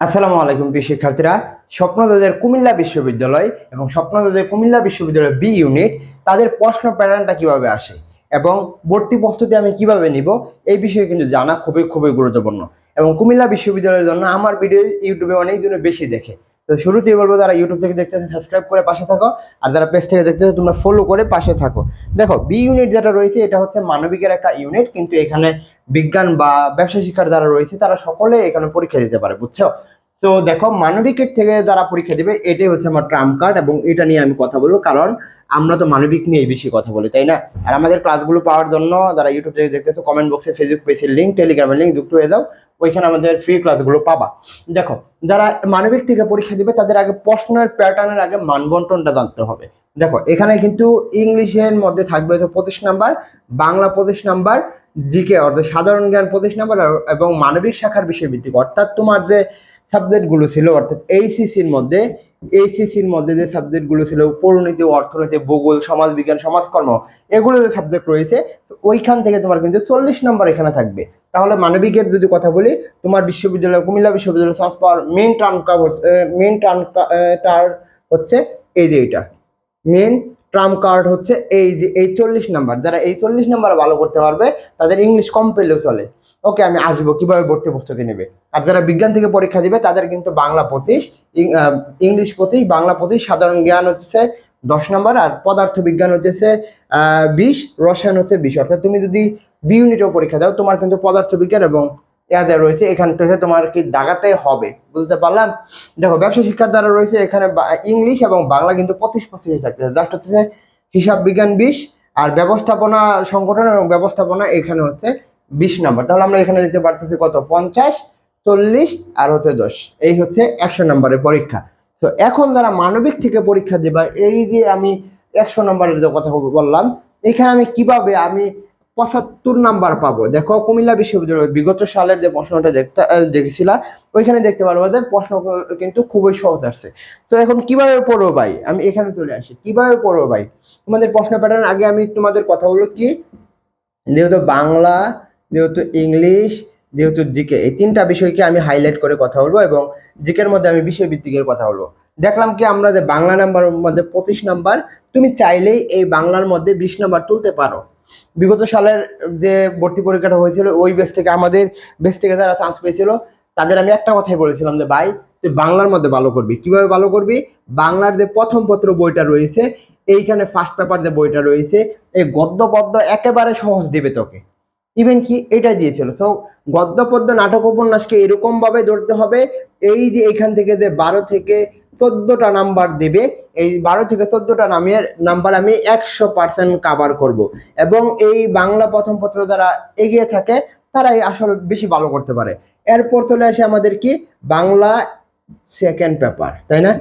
আসসালামু আলাইকুম প্রিয় শিক্ষার্থীরা। স্বপ্নদাদের কুমিল্লা বিশ্ববিদ্যালয় এবং স্বপ্নদাদের কুমিল্লা বিশ্ববিদ্যালয় বি ইউনিট তাদের প্রশ্ন প্যাটার্নটা কীভাবে আসে এবং ভর্তি প্রস্তুতি আমি কীভাবে নিব, এই বিষয়ে কিন্তু জানা খুবই খুবই গুরুত্বপূর্ণ। এবং কুমিল্লা বিশ্ববিদ্যালয়ের জন্য আমার ভিডিও ইউটিউবে অনেকজনে বেশি দেখে। তো শুরুতেই বলব, যারা ইউটিউব থেকে দেখতেছে সাবস্ক্রাইব করে পাশে থাকো। আর যারা পেজ থেকে দেখতেছে তোমরা ফলো করে পাশে থাকো। দেখো বি ইউনিট যেটা রয়েছে, এটা হচ্ছে মানবিকের একটা ইউনিট কিন্তু এখানে বিজ্ঞান বা ব্যবসা শিক্ষার যারা রয়েছে, তারা সকলে এখানে পরীক্ষা দিতে পারে, বুঝছ? তো দেখো মানবিকের থেকে যারা পরীক্ষা দিবে, এটাই হচ্ছে আমার ট্রাম্প কার্ড এবং এটা নিয়ে আমি কথা বলব, কারণ আমরা তো মানবিক নিয়ে বেশি কথা বলি, তাই না? আর আমাদের ক্লাসগুলো পাওয়ার জন্য যারা ইউটিউব থেকে দেখতেছো কমেন্ট বক্সে ফেসবুক পেজের লিঙ্ক টেলিগ্রামের লিঙ্ক যুক্ত হয়ে যাও, ওইখানে আমাদের ফ্রি ক্লাসগুলো পাবা। দেখো, যারা মানবিক থেকে পরীক্ষা দিবে, তাদের আগে প্রশ্নের প্যাটার্নের আগে মানবন্টনটা জানতে হবে। দেখো, এখানে কিন্তু ইংলিশের মধ্যে থাকবে হচ্ছে পঁচিশ নাম্বার বাংলা পঁচিশ নাম্বার জিকে, অর্থাৎ সাধারণ জ্ঞান পঁচিশ নাম্বার এবং মানবিক শাখার বিষয় ভিত্তিক অর্থাৎ তোমার যে সাবজেক্টগুলো ছিল, অর্থাৎ এইসিসির মধ্যে এইসিসির মধ্যে যে সাবজেক্টগুলো ছিল পরিণতি অর্থনীতি, ভূগোল, সমাজবিজ্ঞান, সমাজকর্ম এগুলো যে সাবজেক্ট রয়েছে ওইখান থেকে তোমার কিন্তু চল্লিশ নম্বর এখানে থাকবে। তাহলে মানবিকের যদি কথা বলি, তোমার বিশ্ববিদ্যালয়, কুমিল্লা বিশ্ববিদ্যালয় science power main turn main turn টার হচ্ছে এই যে এটা মেন ট্রাম কার্ড হচ্ছে এই যে এই চল্লিশ নাম্বার। যারা এই চল্লিশ নাম্বার ভালো করতে পারবে, তাদের ইংলিশ কম পেলেও চলে। ওকে, আমি আসব, কীভাবে ভর্তি প্রস্তুতি নেবে? আর যারা বিজ্ঞান থেকে পরীক্ষা দিবে, তাদের কিন্তু বাংলা পঁচিশ ইংলিশ পঁচিশ, বাংলা পঁচিশ, সাধারণ জ্ঞান হচ্ছে দশ নম্বর, আর পদার্থ বিজ্ঞান হচ্ছে বিশ, রসায়ন হচ্ছে বিশ। অর্থাৎ তুমি যদি বি ইউনিটেও পরীক্ষা দাও, তোমার কিন্তু পদার্থ বিজ্ঞান এবং ইয়াদে রয়েছে, এখান থেকে তোমার কি দাগাতে হবে? বুঝতে পারলাম? দেখো, ব্যবসা শিক্ষার দ্বারা রয়েছে, এখানে ইংলিশ এবং বাংলা কিন্তু পঁচিশ পঁচিশ থাকতেছে জাস্ট হচ্ছে হিসাব বিজ্ঞান বিশ, আর ব্যবস্থাপনা সংগঠন এবং ব্যবস্থাপনা এখানে হচ্ছে বিশ নাম্বার। তাহলে আমরা এখানে দিতে পারতেছি কত? পঞ্চাশ, চল্লিশ, আর হচ্ছে দশ। এই হচ্ছে একশো নম্বরের পরীক্ষা। তো এখন যারা মানবিক থেকে পরীক্ষা দেবা, এই যে আমি একশো নম্বরের যে কথা বললাম, এখানে আমি কীভাবে আমি পঁচাত্তর নাম্বার পাবো। দেখো, কুমিল্লা বিশ্ববিদ্যালয়, বিগত সালের যে প্রশ্নটা দেখতে দেখেছিলা, ওইখানে দেখতে পারব যে প্রশ্ন কিন্তু খুবই সহজ আসছে। তো এখন কীভাবে পড়ো ভাই? আমি এখানে চলে আসি। কীভাবে পড়ো ভাই? তোমাদের প্রশ্ন প্যাটার্ন আগে আমি তোমাদের কথা বলব কি? যেহেতু বাংলা, যেহেতু ইংলিশ, যেহেতু জিকে, এই তিনটা বিষয়কে আমি হাইলাইট করে কথা বলব এবং জিকের মধ্যে আমি বিষয় ভিত্তিকের কথা বলব। দেখলাম কি আমরা যে বাংলা নাম্বার মধ্যে পঁচিশ নাম্বার তুমি চাইলেই এই বাংলার মধ্যে বিশ নাম্বার তুলতে পারো। বিগত সালের যে ভর্তি পরীক্ষাটা হয়েছিল, ওই বেস থেকে আমাদের বেস থেকে যারা চান্স পেয়েছিল, তাদের আমি একটা কথাই বলেছিলাম যে, ভাই, তুই বাংলার মধ্যে ভালো করবি। কীভাবে ভালো করবি? বাংলার যে প্রথম পত্র বইটা রয়েছে, এইখানে ফার্স্ট পেপার যে বইটা রয়েছে, এই গদ্য পদ্য একেবারে সহজ দেবে তোকে। ইভেন কি এটা দিয়েছিল। সো গদ্য পদ্য নাটক উপন্যাসকে এরকম ভাবে ধরতে হবে, এই যে এখান থেকে যে বারো থেকে চোদ্দটা নাম্বার দেবে। এই বারো থেকে চোদ্দটা নামের নাম্বার আমি একশো পার্সেন্ট কাভার করব। এবং এই বাংলা প্রথম পত্র যারা এগিয়ে থাকে, তারাই আসলে বেশি ভালো করতে পারে। এরপর চলে আসে আমাদের কি? বাংলা সেকেন্ড পেপার তাই না?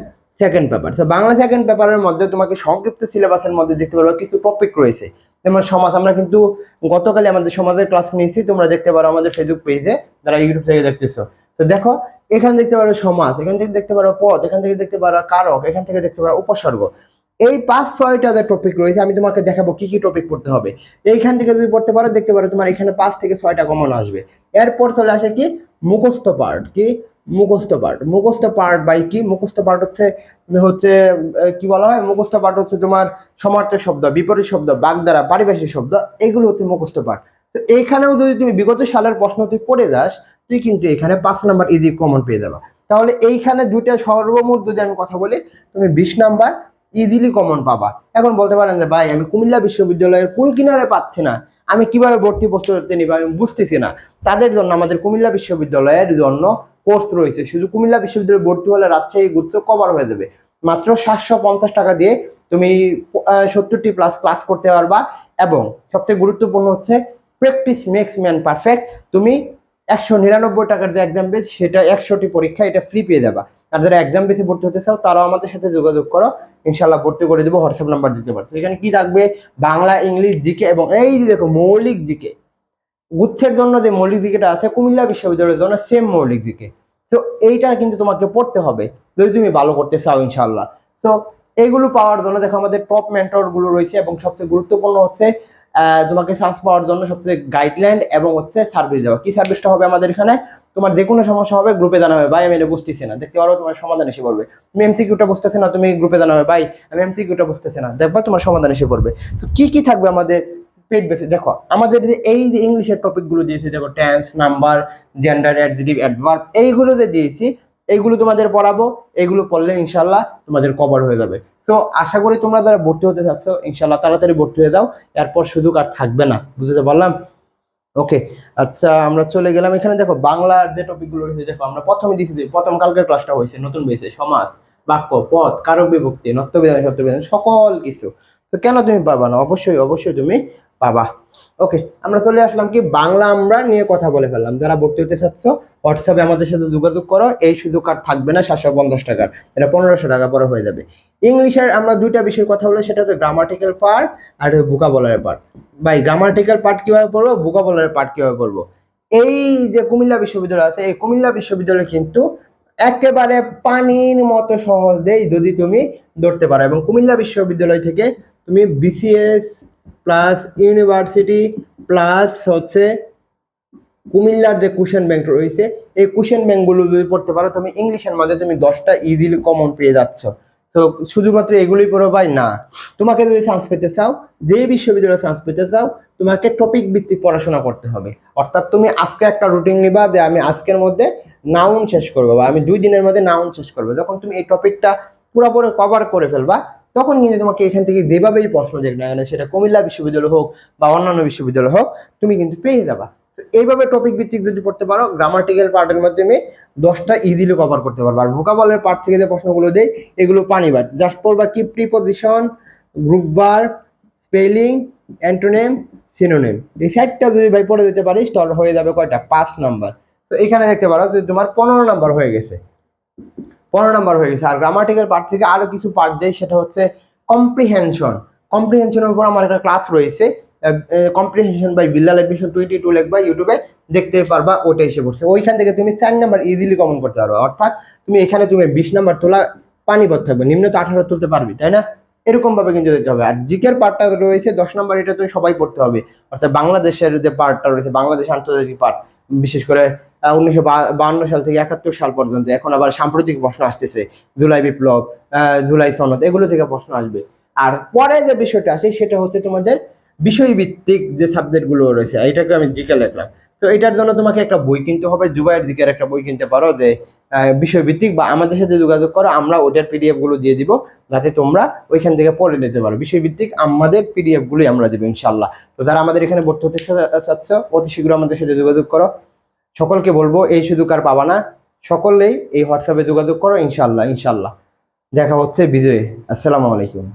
সেকেন্ড পেপার তো বাংলা সেকেন্ড পেপারের মধ্যে তোমাকে সংক্ষিপ্ত সিলেবাসের মধ্যে দেখতে পারো কিছু টপিক রয়েছে। যেমন সমাজ, আমরা কিন্তু গতকালে আমাদের সমাজের ক্লাস নিয়েছি, তোমরা দেখতে পারো আমাদের ফেসবুক পেজে যারা ইউটিউব থেকে দেখতেছো। তো দেখো, এখান দেখতে পারো সমাজ, এখান থেকে দেখতে পারো পদ এখান থেকে দেখতে পারো কারক, এখান থেকে দেখতে পারো উপসর্গ। এই পাঁচ ছয়টা যে টপিক রয়েছে, আমি তোমাকে দেখাবো কি কি টপিক পড়তে হবে। এইখান থেকে যদি পড়তে পারো, দেখতে পারো তোমার এখানে পাঁচ থেকে ছয়টা কমন আসবে। এরপর চলে আসে কি? মুখস্থ পার্ট কি? মুখস্থ পার্ট মুখস্থ পার্ট বাই কি? মুখস্থ পার্ট হচ্ছে হচ্ছে কি বলা হয়? মুখস্থ পার্ট হচ্ছে তোমার সমার্থক শব্দ, বিপরীত শব্দ, বাগধারা, পারিভাষিক শব্দ, এগুলো হচ্ছে মুখস্থ পার্ট তো এইখানেও যদি তুমি বিগত সালের প্রশ্ন তুই পড়ে যাস তুই কিন্তু এখানে পাঁচ নাম্বার ইজি কমন পেয়ে যাবা। তাহলে এইখানে দুইটা সর্বমোট যদি আমি কথা বলি, তুমি বিশ নাম্বার ইজিলি কমন পাবা। এখন বলতে পারেন যে, ভাই, আমি কুমিল্লা বিশ্ববিদ্যালয়ের কুল কিনারে পাচ্ছি না। আমি কীভাবে ভর্তি প্রস্তুতি নিব, আমি বুঝতেছি না। তাদের জন্য আমাদের কুমিল্লা বিশ্ববিদ্যালয়ের জন্য কোর্স রয়েছে। শুধু কুমিল্লা বিশ্ববিদ্যালয়ে ভর্তি হলে রাজশাহী গুচ্ছ কভার হয়ে যাবে। মাত্র সাতশো পঞ্চাশ টাকা দিয়ে তুমি সত্তরটি প্লাস ক্লাস করতে পারবা। এবং সবচেয়ে গুরুত্বপূর্ণ হচ্ছে প্র্যাকটিস মেক্স ম্যান পারফেক্ট তুমি একশো নিরানব্বই টাকার যে এক্সাম বেস সেটা একশোটি পরীক্ষা এটা ফ্রি পেয়ে যাবা। আর যারা এক্সাম বেসে ভর্তি হতে চাও, তারাও আমাদের সাথে যোগাযোগ করো। ইনশাল্লাহ ভর্তি করে দেবো, হোয়াটসঅ্যাপ নাম্বার দিতে পারছ এখানে কি থাকবে? বাংলা, ইংলিশ, জিকে এবং এই যে দেখো মৌলিক জিকে। গুচ্ছের জন্য যে মৌলিক দিকেটা আছে, কুমিল্লা বিশ্ববিদ্যালয়ের জন্য সেম মৌলিক দিকে তো এইটা কিন্তু তোমাকে পড়তে হবে, যদি তুমি ভালো করতে চাও ইনশাল্লাহ তো এইগুলো পাওয়ার জন্য দেখো আমাদের টপ মেন্টরগুলো রয়েছে এবং সবচেয়ে গুরুত্বপূর্ণ হচ্ছে তোমাকে চান্স পাওয়ার জন্য সবচেয়ে গাইডলাইন এবং হচ্ছে সার্ভিস দেওয়া। কি সার্ভিসটা হবে আমাদের এখানে? তোমার যে কোনো সমস্যা হবে গ্রুপে জানাবে। ভাই, আমি এটা বুঝতেছি না। দেখতে পারো, তোমার সমাধান এসে পড়বে। তুমি এমসিকিউটা বুঝতেছে না, তুমি গ্রুপে জানাবে। ভাই, আমি এমসিকিউটা বুঝতেছি না। দেখবা, তোমার সমাধান এসে পড়বে। তো কি কি থাকবে আমাদের পেট বেসে দেখো, আমাদের যে এই যে ইংলিশের টপিকগুলো দিয়েছে, দেখো tense number gender adjective adverb এইগুলো যে দিয়েছি এইগুলো তোমাদের পড়াবো এইগুলো পড়লে ইনশাল্লাহ তোমাদের কভার হয়ে যাবে। তো আশা করি তোমরা যারা ভর্তি হতে চাচ্ছ ইনশাল্লাহ তাড়াতাড়ি ভর্তি হয়ে যাও, এরপর সুযোগ আর থাকবে না। বুঝতে পারলাম? ওকে আচ্ছা আমরা চলে গেলাম। এখানে দেখো, বাংলার যে টপিকগুলো রয়েছে, দেখো, আমরা প্রথমে দিয়েছি প্রথম কালকের ক্লাসটা হয়েছে, নতুন বেসে সমাজ, বাক্য পদ কারক বিভক্তি নত্যবিধান সত্যবিধান, সকল কিছু। তো কেন তুমি পাবা না? অবশ্যই অবশ্যই তুমি পাবা ওকে আমরা চলে আসলাম কি? বাংলা আমরা নিয়ে কথা বলে ফেললাম। যারা ভর্তি হতে চাচ্ছ হোয়াটসঅ্যাপে আমাদের সাথে যোগাযোগ করো। এই সুযোগ আর থাকবে না, সাতশো পঞ্চাশ টাকার এটা পনেরোশো টাকা পরে হয়ে যাবে। ইংলিশের আমরা দুইটা বিষয় কথা বলে সেটা হচ্ছে গ্রামাটিক্যাল পার্ট আর ভোকাবুলারি পার্ট ভাই গ্রামাটিক্যাল পার্ট কীভাবে পড়ব ভোকাবুলারি পার্ট কীভাবে পড়ব? এই যে কুমিল্লা বিশ্ববিদ্যালয় আছে, এই কুমিল্লা বিশ্ববিদ্যালয় কিন্তু একেবারে পানির মতো সহজেই যদি তুমি ধরতে পারো এবং কুমিল্লা বিশ্ববিদ্যালয় থেকে তুমি বিসিএস প্লাস ইউনিভার্সিটি, প্লাস হচ্ছে কুমিল্লার যে কুশন ব্যাংক রয়েছে, এই কুশন ব্যাংকগুলো যদি পড়তে পারো, তুমি ইংলিশের মধ্যে তুমি দশটা ইজিলি কমন পেয়ে যাচ্ছ। তো শুধুমাত্র এগুলোই পড়ো ভাই? না। তোমাকে যদি চান্স পেতে চাও, যে বিশ্ববিদ্যালয়ে চান্স পেতে চাও, তোমাকে টপিক ভিত্তিক পড়াশোনা করতে হবে। অর্থাৎ তুমি আজকে একটা রুটিন নিবা, যে আমি আজকের মধ্যে নাউন শেষ করব বা আমি দুই দিনের মধ্যে নাউন শেষ করব। যখন তুমি এই টপিকটা পুরোপুরি কভার করে ফেলবা তখন কিন্তু তোমাকে এখান থেকে যেভাবেই প্রশ্ন দেখ না, সেটা কুমিল্লা বিশ্ববিদ্যালয় হোক বা অন্যান্য বিশ্ববিদ্যালয় হোক, তুমি কিন্তু পেয়ে যাবা। তো এইভাবে টপিক ভিত্তিক যদি পড়তে পারো গ্রামাটিক্যাল পার্টের মাধ্যমে দশটা ইজিলি কভার করতে পারব। আর ভোকাবলের পার্ট থেকে যে প্রশ্নগুলো দেয়, এগুলো পানি বার। জাস্ট পড়বা কি প্রিপোজিশন গ্রুপ বার স্পেলিং অ্যান্টোনেম সিনোনেম এই সাইডটা যদি ভাই পড়ে দিতে পারিস, তাহলে হয়ে যাবে কয়টা? পাঁচ নাম্বার তো এখানে দেখতে পারো যে তোমার পনেরো নাম্বার হয়ে গেছে। পনেরো নাম্বার হয়ে গেছে। আর গ্রামাটিক্যাল পার্ট থেকে আরও কিছু পার্ট দেয়, সেটা হচ্ছে কম্প্রিহেনশন কম্প্রিহেনশনের উপর আমার একটা ক্লাস রয়েছে। Comprehension by Bilal admission twenty two লেখবা ইউটিউবে দেখতে পারবা, ওটা এসে পড়ছে। ওইখান থেকে তুমি চার নাম্বার ইজিলি কমন করতে পারবে। অর্থাৎ তুমি এখানে তুমি বিশ নাম্বার তোলা পানিপথ থাকবে। নিম্ন তো আঠারো তুলতে পারবি, তাই না? এরকম ভাবে কিন্তু দিতে হবে। আর জিকের পার্টটা রয়েছে, দশ নাম্বার এটা তুমি সবাই পড়তে হবে। অর্থাৎ বাংলাদেশের যে পার্টটা রয়েছে, বাংলাদেশ আন্তর্জাতিক পার্ট বিশেষ করে উনিশশো সাল থেকে একাত্তর সাল পর্যন্ত। এখন আবার সাম্প্রতিক প্রশ্ন আসতেছে জুলাই বিপ্লব জুলাই সনদ, এগুলো থেকে প্রশ্ন আসবে। আর পরে যে বিষয়টা আসে, সেটা হচ্ছে তোমাদের বিষয়ভিত্তিক যে সাবজেক্টগুলো রয়েছে এটাকে আমি জিকে লিখলাম। তো এটার জন্য তোমাকে একটা বই কিনতে হবে, জুবাইয়ের দিকের একটা বই কিনতে পারো যে বিষয়ভিত্তিক বা আমাদের সাথে যোগাযোগ করো, আমরা ওটার পিডিএফগুলো দিয়ে দিব, যাতে তোমরা ওইখান থেকে পড়ে নিতে পারো। বিষয়ভিত্তিক আমাদের পিডিএফ গুলোই আমরা দেবো ইনশাল্লাহ তো যারা আমাদের এখানে ভর্তি হতে চাচ্ছ, অতি শীঘ্র আমাদের সাথে যোগাযোগ করো। সকলকে বলব, এই সুযোগ আর পাবা না। সকলেই এই হোয়াটসঅ্যাপে যোগাযোগ করো ইনশাল্লাহ ইনশাল্লাহ দেখা হচ্ছে বিজয়ী। আসসালামু আলাইকুম।